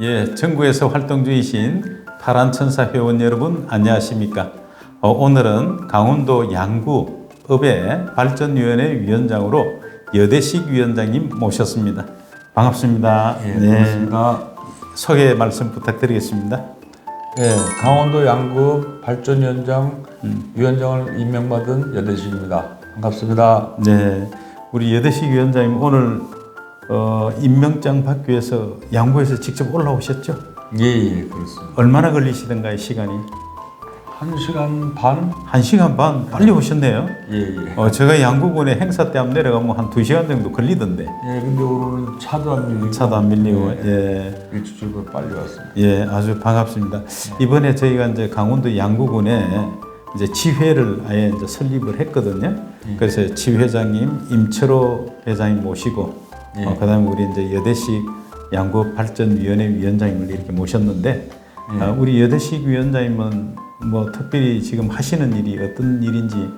예, 전국에서 활동 중이신 파란천사 회원 여러분 안녕하십니까? 어, 오늘은 강원도 양구 읍의 발전위원회 위원장으로 여대식 위원장님 모셨습니다. 반갑습니다. 예, 네, 반갑습니다. 소개 말씀 부탁드리겠습니다. 예, 강원도 양구 발전위원장 위원장을 임명받은 여대식입니다. 반갑습니다. 네, 우리 여대식 위원장님 오늘 어, 임명장 받기 위해서 양구에서 직접 올라오셨죠? 예, 예, 그렇습니다. 얼마나 걸리시던가요 시간이? 한 시간 반? 한 시간 반 빨리 오셨네요. 예, 예. 어, 제가 양구군에 행사 때 한번 내려가면 한 두 시간 정도 걸리던데 예, 근데 오늘은 차도 안 밀리고 차도 안 밀리고 예, 예, 출근 빨리 왔습니다. 예 아주 반갑습니다. 이번에 저희가 이제 강원도 양구군에 이제 지회를 아예 이제 설립을 했거든요. 그래서 지회장님 임철호 회장님 모시고 예. 어, 그다음에 우리 이제 여대식 양구 발전위원회 위원장님을 이렇게 모셨는데 예. 아, 우리 여대식 위원장님은 뭐 특별히 지금 하시는 일이 어떤 일인지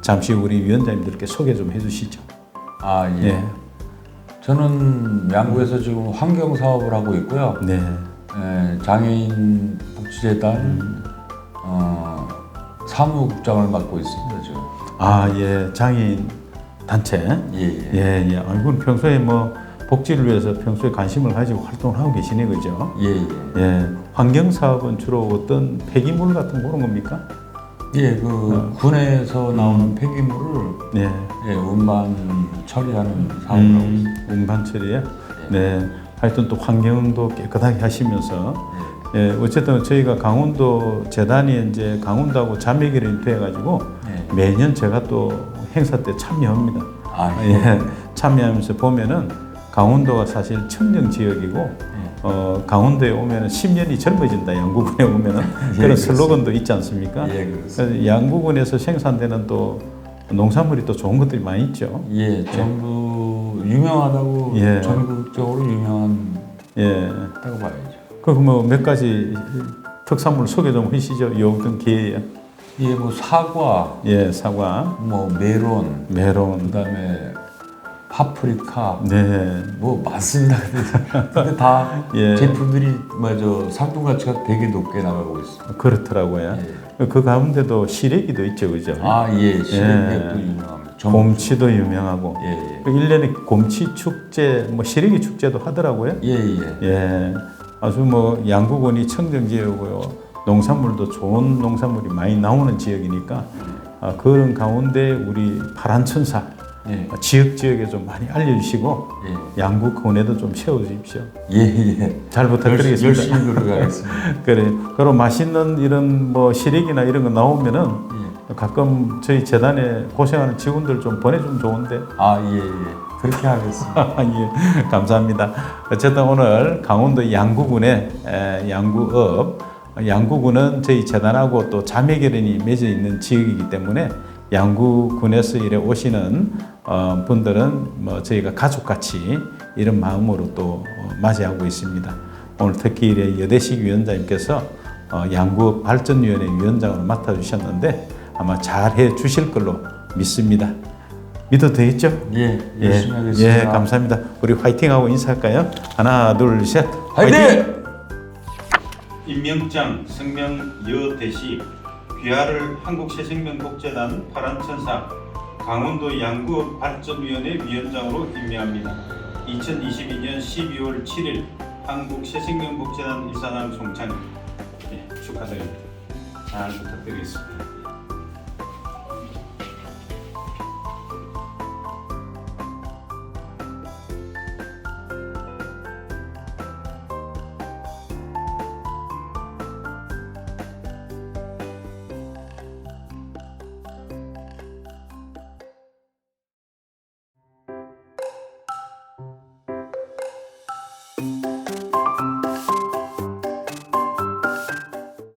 잠시 우리 위원장님들께 소개 좀 해주시죠. 아, 예. 예. 저는 양구에서 지금 환경 사업을 하고 있고요. 네. 예, 장애인 복지재단 어, 사무국장을 맡고 있습니다, 지금. 아, 예. 장애인 단체. 예, 예. 예, 예. 아이고, 평소에 뭐 복지를 위해서 평소에 관심을 가지고 활동을 하고 계시네, 그죠? 예, 예. 예. 환경 사업은 주로 어떤 폐기물 같은 그런 겁니까? 예, 그 군에서 나오는 폐기물을 네. 예, 운반 처리하는 사업을 하고 음, 있습니다. 운반 처리에. 네. 하여튼 또 환경도 깨끗하게 하시면서 예, 어쨌든 저희가 강원도 재단이 이제 강원도하고 자매결연이 돼가지고 예. 매년 제가 또 행사 때 참여합니다. 아, 예. 예, 참여하면서 보면은 강원도가 사실 청정 지역이고 예. 어, 강원도에 오면은 10년이 젊어진다. 양구군에 오면은 예, 그런. 슬로건도 있지 않습니까? 예. 그래서 양구군에서 생산되는 또 농산물이 또 좋은 것들이 많이 있죠. 예, 전부 유명하다고 예. 전국적으로 유명한 예. 다고 봐야죠. 그뭐몇 가지 특산물 소개 좀 하시죠. 요 어떤 기회에. 예, 뭐 사과, 예, 사과, 뭐 메론, 메론. 그다음에 파프리카, 네. 뭐 많습니다. 근데 다 예. 제품들이 뭐저 상품 가치가 되게 높게 나가고 있습니다. 그렇더라고요. 그 가운데도 시래기도 있죠, 그죠? 아, 예, 시래기도 유명합니다. 전- 곰치도 유명하고. 예, 예. 그 1년에 곰치 축제, 뭐 시래기 축제도 하더라고요. 예, 예. 예. 아주 뭐 양구군이 청정 지역이고요. 농산물도 좋은 농산물이 많이 나오는 지역이니까 아, 그런 가운데 우리 파란 천사 예. 지역 지역에 좀 많이 알려주시고 예. 양구군에도 좀 세워주십시오. 예, 예. 잘 부탁드리겠습니다. 열심히 노력하겠습니다. 그래. 그리고 맛있는 이런 뭐 시래기나 이런 거 나오면은 예. 가끔 저희 재단에 고생하는 직원들 좀 보내주면 좋은데. 아, 예, 예. 그렇게 하겠습니다. 예, 감사합니다. 어쨌든 오늘 강원도 양구군의 에, 양구읍 양구군은 저희 재단하고 또 자매결연이 맺어 있는 지역이기 때문에 양구군에서 이래 오시는 어, 분들은 뭐 저희가 가족같이 이런 마음으로 또 어, 맞이하고 있습니다. 오늘 특히 이래 여대식 위원장님께서 어, 양구 발전위원회 위원장으로 맡아주셨는데 아마 잘 해 주실 걸로 믿습니다. 믿어도 되겠죠? 예, 예, 열심히 하겠습니다. 예, 감사합니다. 우리 화이팅하고 인사할까요? 하나, 둘, 셋. 화이팅! 임명장 성명 여대시 귀하를 한국새생명복재단 파란천사 강원도 양구 발전위원회 위원장으로 임명합니다. 2022년 12월 7일 한국새생명복재단 이사장 송찬 예, 축하드립니다. 잘 부탁드리겠습니다.